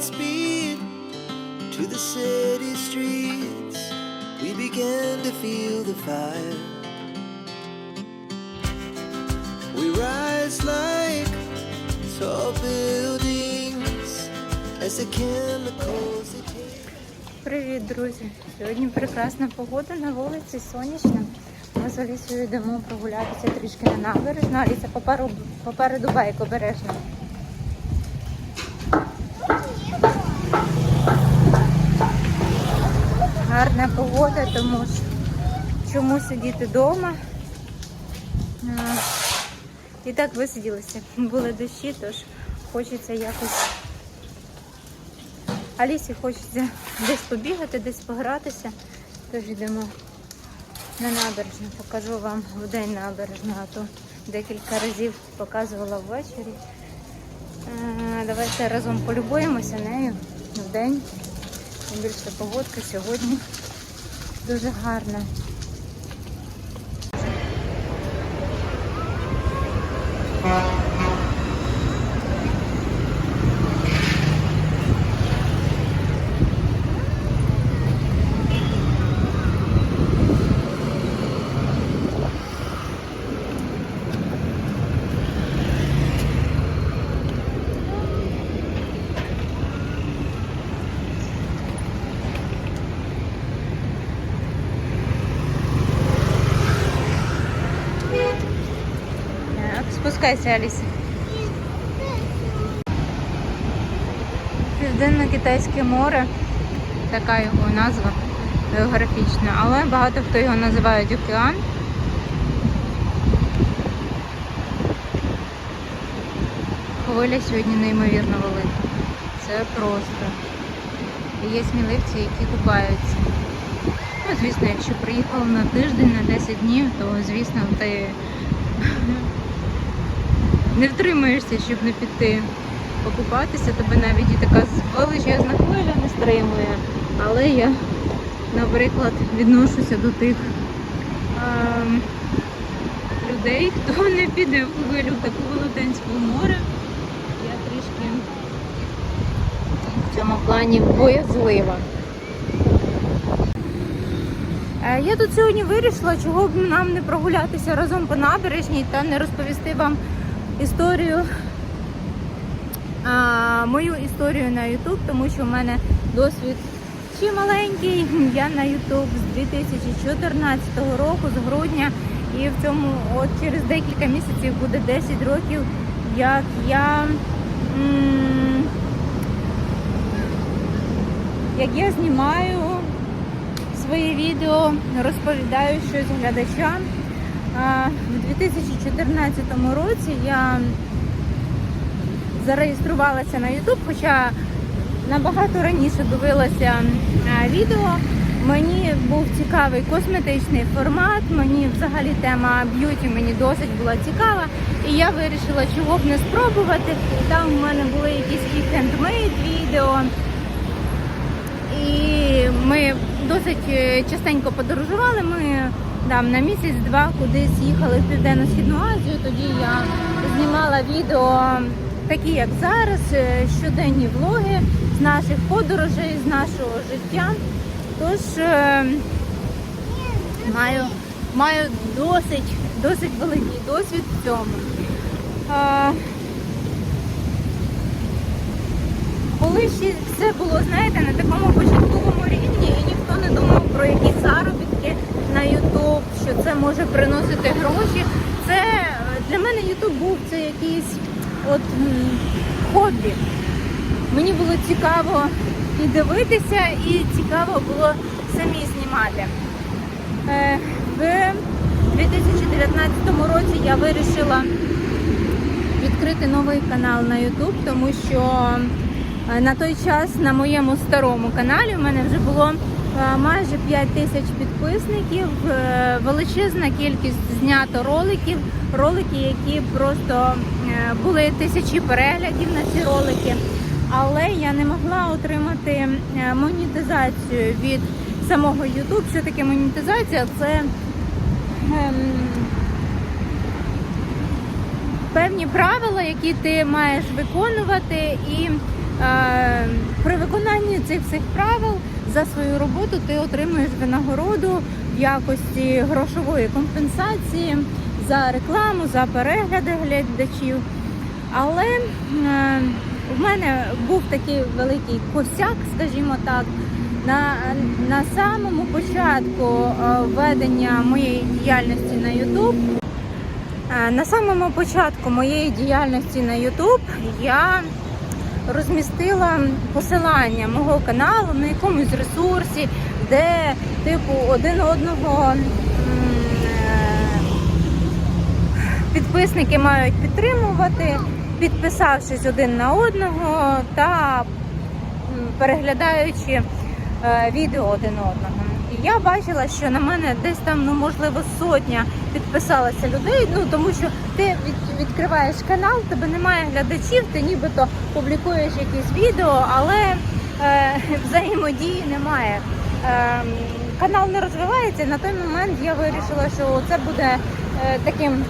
Godspeed to the city streets. We began to feel the fire. We rise like tall buildings as the chemicals. Привіт, друзі! Сьогодні прекрасна погода на вулиці, сонячна. Ми з Алісою йдемо прогулятися трішки на набережну. Аліса попереду байк обережно. Гарна погода, тому ж чому сидіти вдома. І так висиділися. Були дощі, тож хочеться якось Алісі хочеться десь побігати, десь погратися. Тож йдемо на набережну. Покажу вам в день набережну, а то декілька разів показувала ввечері. Давайте разом полюбуємося нею в день. Тим більше погодка сьогодні дуже гарна. Так, спускайся, Аліса. Південно-Китайське море, така його назва географічна, але багато хто його називають океан. Хвиля сьогодні неймовірно велика. Це просто. І є сміливці, які купаються. Ну, звісно, якщо приїхав на тиждень, на 10 днів, то звісно ти не втримаєшся, щоб не піти покупатися, тебе навіть і така величезна хвиля не стримує. Але я, наприклад, відношуся до тих ем, людей, хто не піде в хвилю в таку велетенську море. Я трішки в цьому плані боязлива. Е, Я тут сьогодні вирішила, чого б нам не прогулятися разом по набережній та не розповісти вам історію, а, мою історію на YouTube, тому що в мене досвід ще маленький. Я на YouTube з 2014 року, з грудня, і в цьому от через декілька місяців буде 10 років, як я. м, як я знімаю своє відео, розповідаю щось глядачам. В 2014 році я зареєструвалася на YouTube, хоча набагато раніше дивилася відео. Мені був цікавий косметичний формат, мені взагалі тема б'юті мені досить була цікава. І я вирішила, чого б не спробувати. Там у мене були якісь і хендмейд відео. І ми досить е, частенько подорожували. Ми там на місяць-два кудись їхали в Південно-Східну Азію. Тоді я знімала відео, такі як зараз, е, щоденні влоги з наших подорожей, з нашого життя. Тож е, маю, маю досить, досить великий досвід в цьому. Коли ще все було, знаєте, на такому початковому рівні, ніхто не думав про якісь заробітки на YouTube, що це може приносити гроші. Це для мене YouTube був це якийсь от хобі. Мені було цікаво і дивитися, і цікаво було самі знімати. Е, В 2019 році я вирішила відкрити новий канал на YouTube, тому що е, на той час на моєму старому каналі у мене вже було майже 5 тисяч підписників, е, величезна кількість знято роликів, ролики, які просто е, були тисячі переглядів на ці ролики. Але я не могла отримати е, монетизацію від самого YouTube. Що таке монетизація? Це ем, певні правила, які ти маєш виконувати, і е, при виконанні цих всіх правил за свою роботу ти отримуєш винагороду в якості грошової компенсації за рекламу, за перегляди глядачів. Але е, в мене був такий великий косяк, скажімо так. На, на самому початку е, ведення моєї діяльності на YouTube Е, На самому початку моєї діяльності на YouTube я розмістила посилання мого каналу на якомусь ресурсі, де типу один одного е, підписники мають підтримувати, підписавшись один на одного та переглядаючи е, відео один одного. Я бачила, що на мене десь там, ну можливо, сотня підписалася людей. Ну тому що ти від, відкриваєш канал, тебе немає глядачів, ти нібито публікуєш якісь відео, але е, взаємодії немає. Е, канал не розвивається. На той момент я вирішила, що це буде е, таким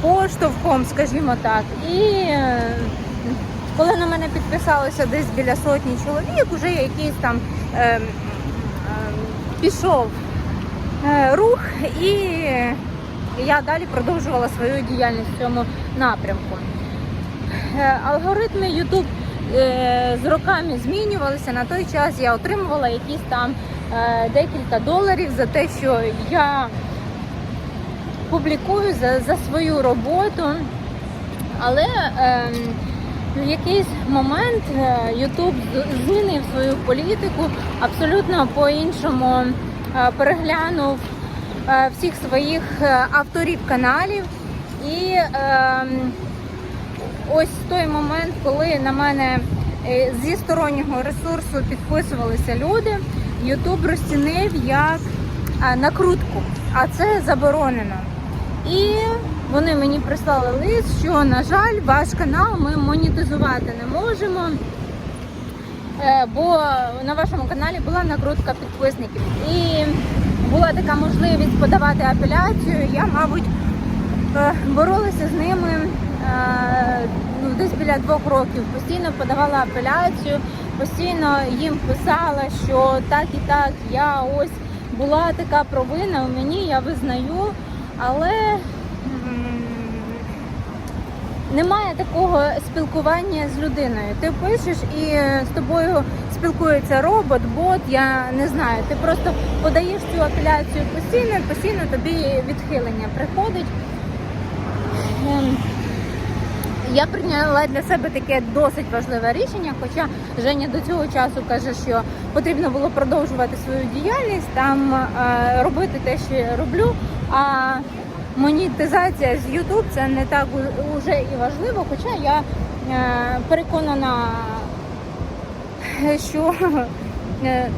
поштовхом, скажімо так. І е, коли на мене підписалося десь біля сотні чоловік, вже якийсь там е, пішов е, рух, і я далі продовжувала свою діяльність в цьому напрямку. Е, Алгоритми YouTube е, з роками змінювалися. На той час я отримувала якісь там декілька доларів за те, що я публікую за, за свою роботу. Але е, в якийсь момент е, з- змінив свою політику, абсолютно по-іншому е, переглянув е, всіх своїх авторів каналів. І е, ось той момент, коли на мене зі стороннього ресурсу підписувалися люди, YouTube розцінив як накрутку, а це заборонено. І вони мені прислали лист, що, на жаль, ваш канал ми монетизувати не можемо. е, Бо на вашому каналі була накрутка підписників. І була така можливість подавати апеляцію. Я, мабуть, е, боролася з ними е, ну, десь біля двох років. Постійно подавала апеляцію, постійно їм писала, що так і так, я ось була така провина у мені, я визнаю, але немає такого спілкування з людиною. Ти пишеш і з тобою спілкується робот, бот, я не знаю. Ти просто подаєш цю апеляцію постійно, постійно тобі відхилення приходить. Ем, Я прийняла для себе таке досить важливе рішення, хоча Женя до цього часу каже, що потрібно було продовжувати свою діяльність, там е, робити те, що я роблю. А монетизація з YouTube це не так уже і важливо, хоча я е, переконана, що е,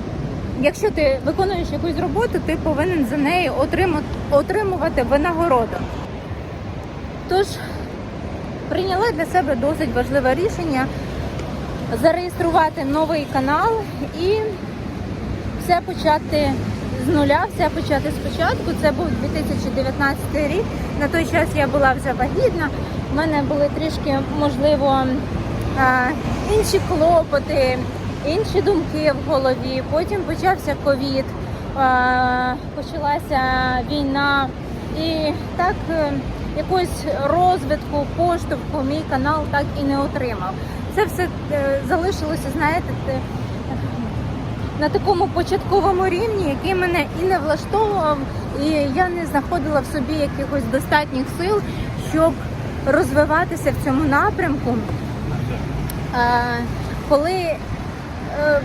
якщо ти виконуєш якусь роботу, ти повинен за неї отримувати винагороду. Тож прийняла для себе досить важливе рішення зареєструвати новий канал і все почати з нуля, все почати спочатку. Це був 2019 рік. На той час я була вже вагітна. У мене були трішки, можливо, інші клопоти, інші думки в голові. Потім почався ковід, почалася війна. І так е, якогось розвитку, поштовху мій канал так і не отримав. Це все е, залишилося, знаєте, те- на такому початковому рівні, який мене і не влаштовував, і я не знаходила в собі якихось достатніх сил, щоб розвиватися в цьому напрямку. Коли е,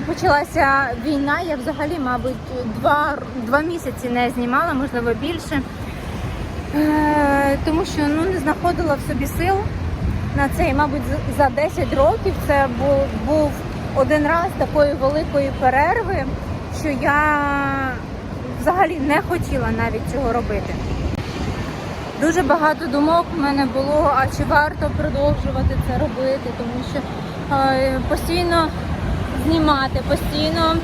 почалася війна, я взагалі, мабуть, два, два місяці не знімала, можливо, більше. Е, Тому що ну, не знаходила в собі сил на цей, мабуть, за 10 років це був один раз такої великої перерви, що я взагалі не хотіла навіть цього робити. Дуже багато думок в мене було, а чи варто продовжувати це робити, тому що е, постійно знімати, постійно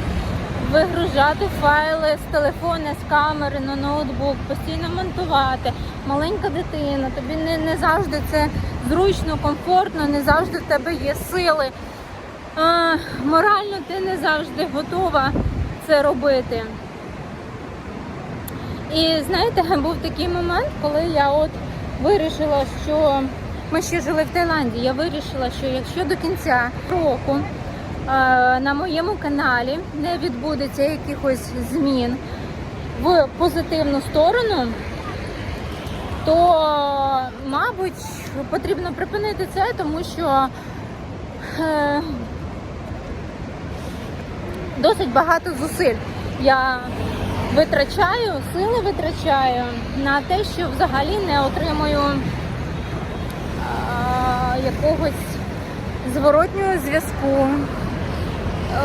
вигружати файли з телефона, з камери на ноутбук, постійно монтувати, маленька дитина, тобі не, не завжди це зручно, комфортно, не завжди в тебе є сили. Е, морально ти не завжди готова це робити. І знаєте, був такий момент, коли я от вирішила, що ми ще жили в Таїланді. Я вирішила, що якщо до кінця року на моєму каналі не відбудеться якихось змін в позитивну сторону, то, мабуть, потрібно припинити це, тому що е, досить багато зусиль я витрачаю, сили витрачаю на те, що взагалі не отримую а, якогось зворотнього зв'язку.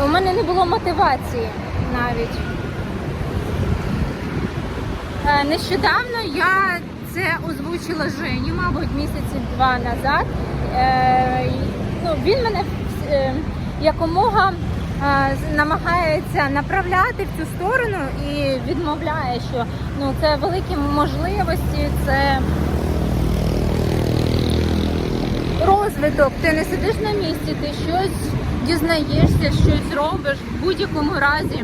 У мене не було мотивації навіть. Е, Нещодавно я це озвучила Жені, мабуть, місяці два назад. Е, Ну, він мене е, якомога е, намагається направляти в цю сторону і відмовляє, що ну, це великі можливості, це розвиток. Ти не сидиш на місці, ти щось дізнаєшся, щось робиш в будь-якому разі.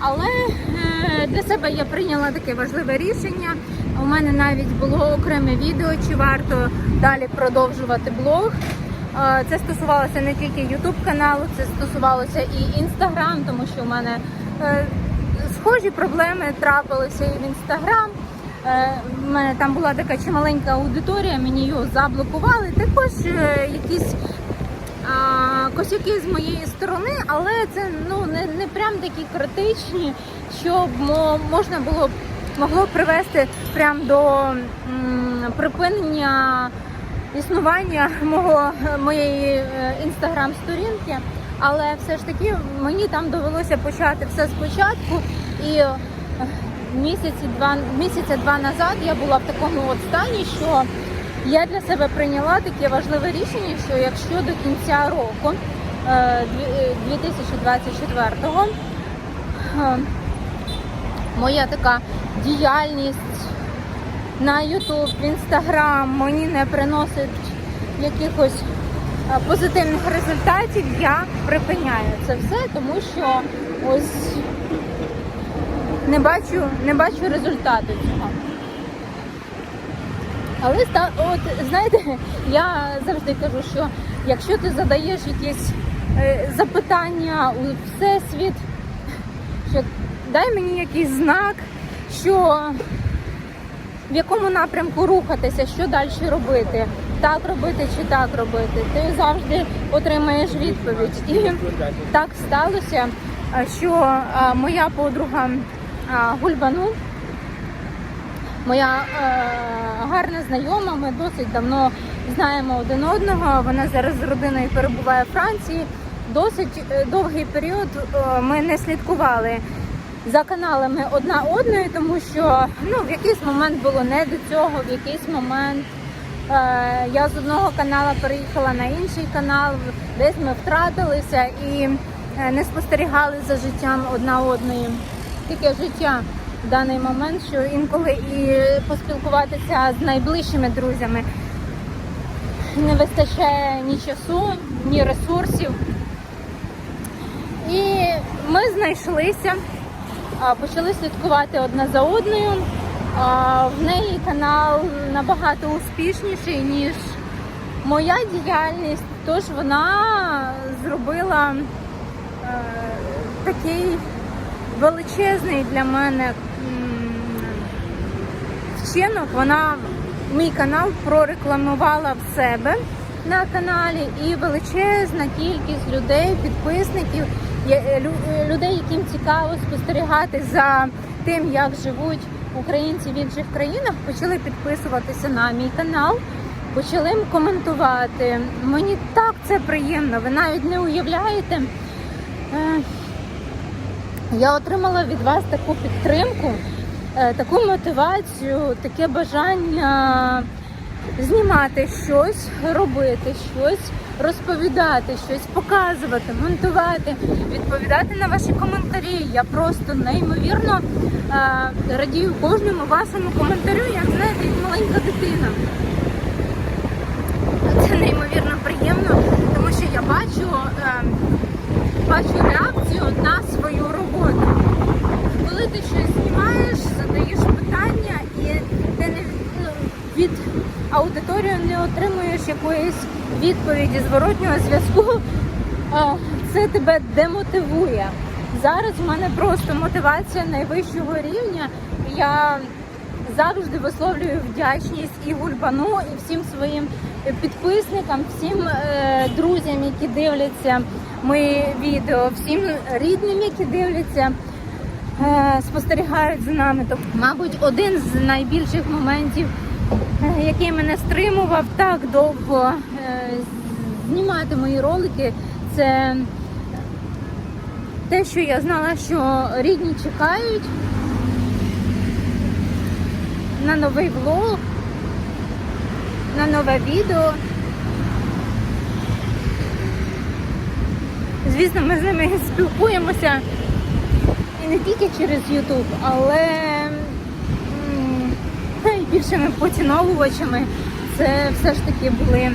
Але е, для себе я прийняла таке важливе рішення. У мене навіть було окреме відео, чи варто далі продовжувати блог. Е, Це стосувалося не тільки YouTube каналу, це стосувалося і Instagram, тому що у мене е, схожі проблеми трапилися і в Instagram. Е, У мене там була така чималенька аудиторія, мені його заблокували. Також е, якісь косяки з моєї сторони, але це ну не, не прям такі критичні, щоб мо- можна було могло привести прям до м, припинення існування мого моєї інстаграм-сторінки. Але все ж таки мені там довелося почати все спочатку і. е, Місяці два місяця два назад я була в такому от стані, що я для себе прийняла таке важливе рішення, що якщо до кінця року е, дві- е, 2024-го е, моя така діяльність на YouTube, в Instagram мені не приносить якихось е, позитивних результатів, я припиняю це все, тому що ось не бачу, не бачу результату цього. Але от знаєте, я завжди кажу, що якщо ти задаєш якісь е, запитання у всесвіт, що дай мені якийсь знак, що в якому напрямку рухатися, що далі робити, так робити чи так робити, ти завжди отримаєш відповідь. І так сталося, що моя подруга Гульбану, моя гарна знайома, ми досить давно знаємо один одного. Вона зараз з родиною перебуває в Франції. Досить е, довгий період ми не слідкували за каналами одна одної, тому що ну, в якийсь момент було не до цього, в якийсь момент е, я з одного каналу переїхала на інший канал, десь ми втратилися і е, не спостерігали за життям одна одної. Таке життя в даний момент, що інколи і поспілкуватися з найближчими друзями не вистачає ні часу, ні ресурсів. І ми знайшлися, почали слідкувати одна за одною. В неї канал набагато успішніший, ніж моя діяльність, тож вона зробила е, такий величезний для мене вчинок. Вона мій канал прорекламувала в себе на каналі, і величезна кількість людей, підписників, людей, яким цікаво спостерігати за тим, як живуть українці в інших країнах, почали підписуватися на мій канал. Почали коментувати. Мені так це приємно. Ви навіть не уявляєте. Е, я отримала від вас таку підтримку, е, таку мотивацію, таке бажання знімати щось, робити щось, розповідати щось, показувати, монтувати, відповідати на ваші коментарі. Я просто неймовірно е, радію кожному вашому коментарю, як знаєте, як маленька дитина. Це неймовірно приємно, тому що я бачу, е, бачу реакцію на свою роботу. Коли ти щось знімаєш, задаєш питання і ти не ну, від аудиторії не отримуєш якоїсь відповіді, зворотнього зв'язку, це тебе демотивує. Зараз в мене просто мотивація найвищого рівня. Я завжди висловлюю вдячність і гульбану, і всім своїм підписникам, всім е, друзям, які дивляться мої відео, всім рідним, які дивляться, е, спостерігають за нами. Тобто, мабуть, один з найбільших моментів, е, який мене стримував так довго знімати мої ролики, це те, що я знала, що рідні чекають на новий влог, на нове відео. Звісно, ми з ними спілкуємося і не тільки через YouTube, але найбільшими поціновувачами це все ж таки були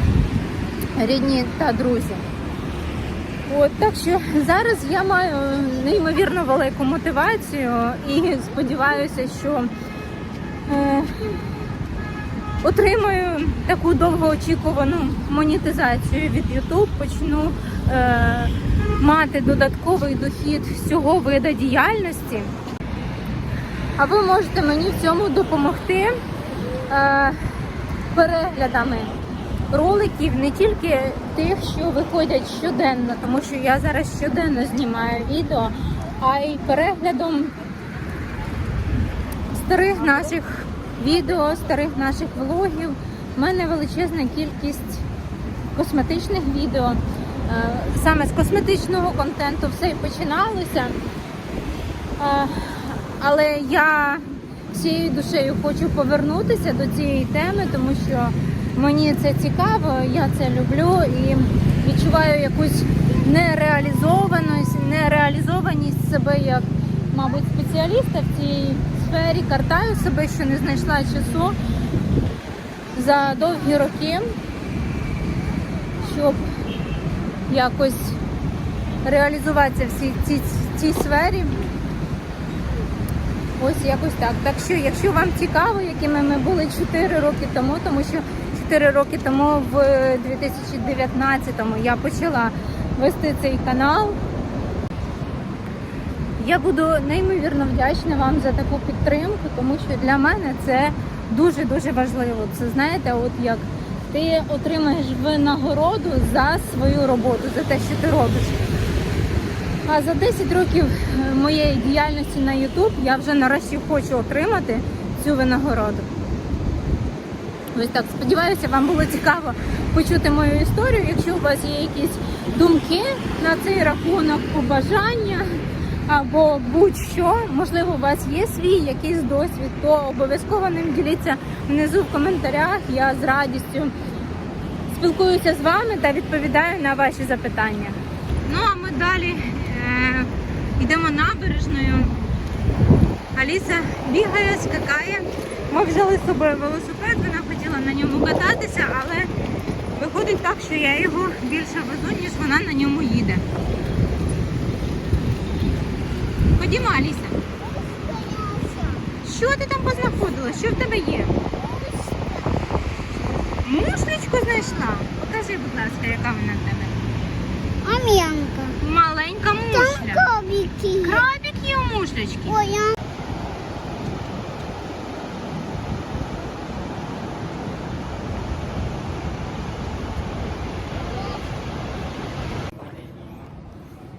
рідні та друзі. От, так що зараз я маю неймовірно велику мотивацію і сподіваюся, що е, отримаю таку довгоочікувану монетизацію від YouTube, почну е, мати додатковий дохід з цього вида діяльності. А ви можете мені в цьому допомогти е, переглядами роликів, не тільки тих, що виходять щоденно, тому що я зараз щоденно знімаю відео, а й переглядом старих наших відео, старих наших влогів. У мене величезна кількість косметичних відео. Е, Саме з косметичного контенту все і починалося. Е, Але я всією душею хочу повернутися до цієї теми, тому що мені це цікаво, я це люблю і відчуваю якусь нереалізованість, нереалізованість себе як, мабуть, спеціаліста в цій сфері. Картаю себе, що не знайшла часу за довгі роки, щоб якось реалізуватися в цій, цій, цій сфері. Ось якось так. Так що, якщо вам цікаво, якими ми були 4 роки тому, тому що 4 роки тому, в 2019-му, я почала вести цей канал. Я буду неймовірно вдячна вам за таку підтримку, тому що для мене це дуже-дуже важливо. Це знаєте, от як ти отримаєш винагороду за свою роботу, за те, що ти робиш. А за 10 років моєї діяльності на YouTube я вже нарешті хочу отримати цю винагороду. Ось так, сподіваюся, вам було цікаво почути мою історію. Якщо у вас є якісь думки на цей рахунок, побажання або будь-що, можливо, у вас є свій якийсь досвід, то обов'язково ним діліться внизу в коментарях. Я з радістю спілкуюся з вами та відповідаю на ваші запитання. Ну а ми далі е, йдемо набережною. Аліса бігає, скакає. Ми взяли з собою велосипед, вона на ньому кататися, але виходить так, що я його більше везу, ніж вона на ньому їде. Ходімо, Аліса. Що ти там познаходила? Що в тебе є? Мушлечку знайшла? Покажи, будь ласка, яка вона в тебе. Ам'янка. Маленька Там мушля. крабики. Крабик є у мушлечки. Ой, я...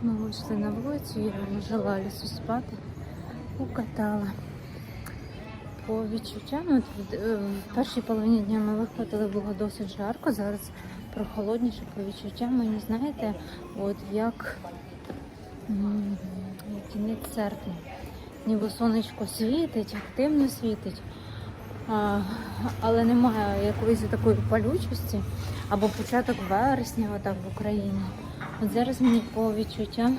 Ми вийшли на вулицю, я нажила лісу спати, укатала. По відчуттям, от, е, в першій половині дня ми виходили, було досить жарко, зараз прохолодніше по відчуттям, мені знаєте, от як кінець серпня. Ніби сонечко світить, активно світить, а, але немає якоїсь такої палючості або початок вересня, отак в Україні. От зараз мені по відчуттям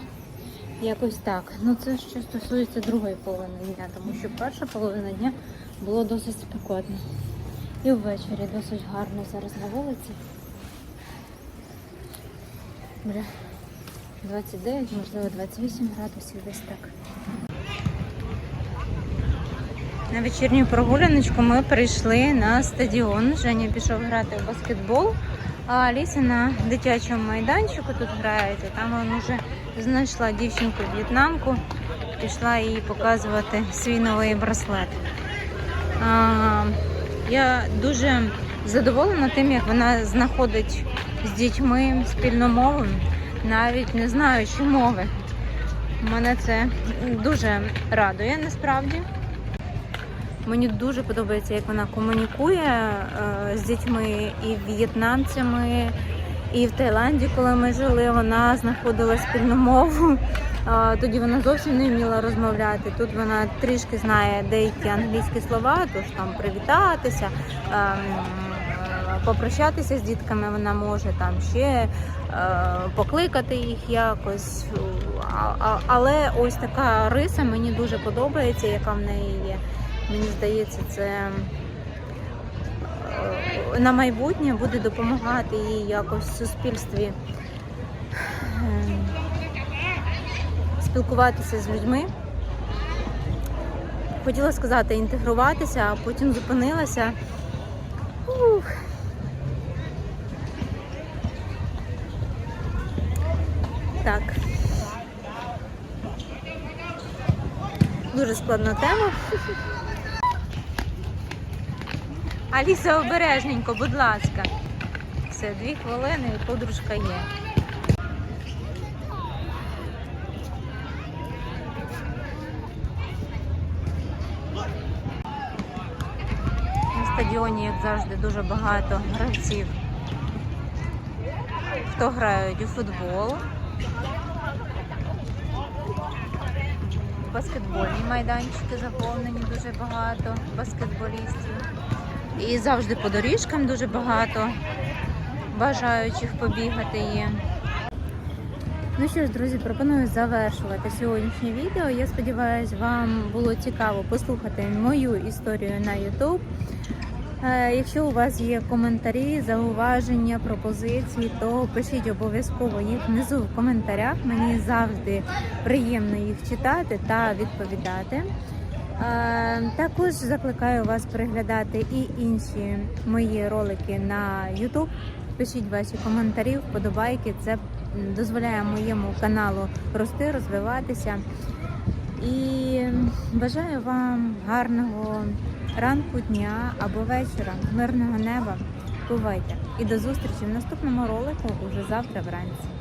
якось так. Ну це що стосується другої половини дня, тому що перша половина дня було досить спекотно. І ввечері досить гарно зараз на вулиці. Бля, 29, можливо, 28 градусів десь так. На вечірню прогуляночку ми прийшли на стадіон. Женя пішов грати в баскетбол, а Аліса на дитячому майданчику тут грається. Там вона вже знайшла дівчинку в'єтнамку, пішла їй показувати свій новий браслет. А, я дуже задоволена тим, як вона знаходить з дітьми спільну мову, навіть не знаючи мови. Мене це дуже радує насправді. Мені дуже подобається, як вона комунікує е, з дітьми і в'єтнамцями, і в Таїланді, коли ми жили, вона знаходила спільну мову. Тоді вона зовсім не вміла розмовляти. Тут вона трішки знає деякі англійські слова, тож там привітатися, ем, попрощатися з дітками вона може там ще е, покликати їх якось. Але ось така риса мені дуже подобається, яка в неї є. Мені здається, це е, на майбутнє буде допомагати їй якось в суспільстві е, спілкуватися з людьми. Хотіла сказати інтегруватися, а потім зупинилася. Ух. Так. Дуже складна тема. Аліса, обережненько, будь ласка. Все, дві хвилини і подружка є. На стадіоні, як завжди, дуже багато гравців. Хто грають у футбол. Баскетбольні майданчики заповнені дуже багато баскетболістів. І завжди по доріжкам дуже багато бажаючих побігати є. Ну що ж, друзі, пропоную завершувати сьогоднішнє відео. Я сподіваюся, вам було цікаво послухати мою історію на YouTube. Е, Якщо у вас є коментарі, зауваження, пропозиції, то пишіть обов'язково їх внизу в коментарях. Мені завжди приємно їх читати та відповідати. Е, Також закликаю вас переглядати і інші мої ролики на YouTube. Пишіть ваші коментарі, вподобайки. Це дозволяє моєму каналу рости, розвиватися. І бажаю вам гарного ранку, дня або вечора, мирного неба. Бувайте! І до зустрічі в наступному ролику уже завтра вранці.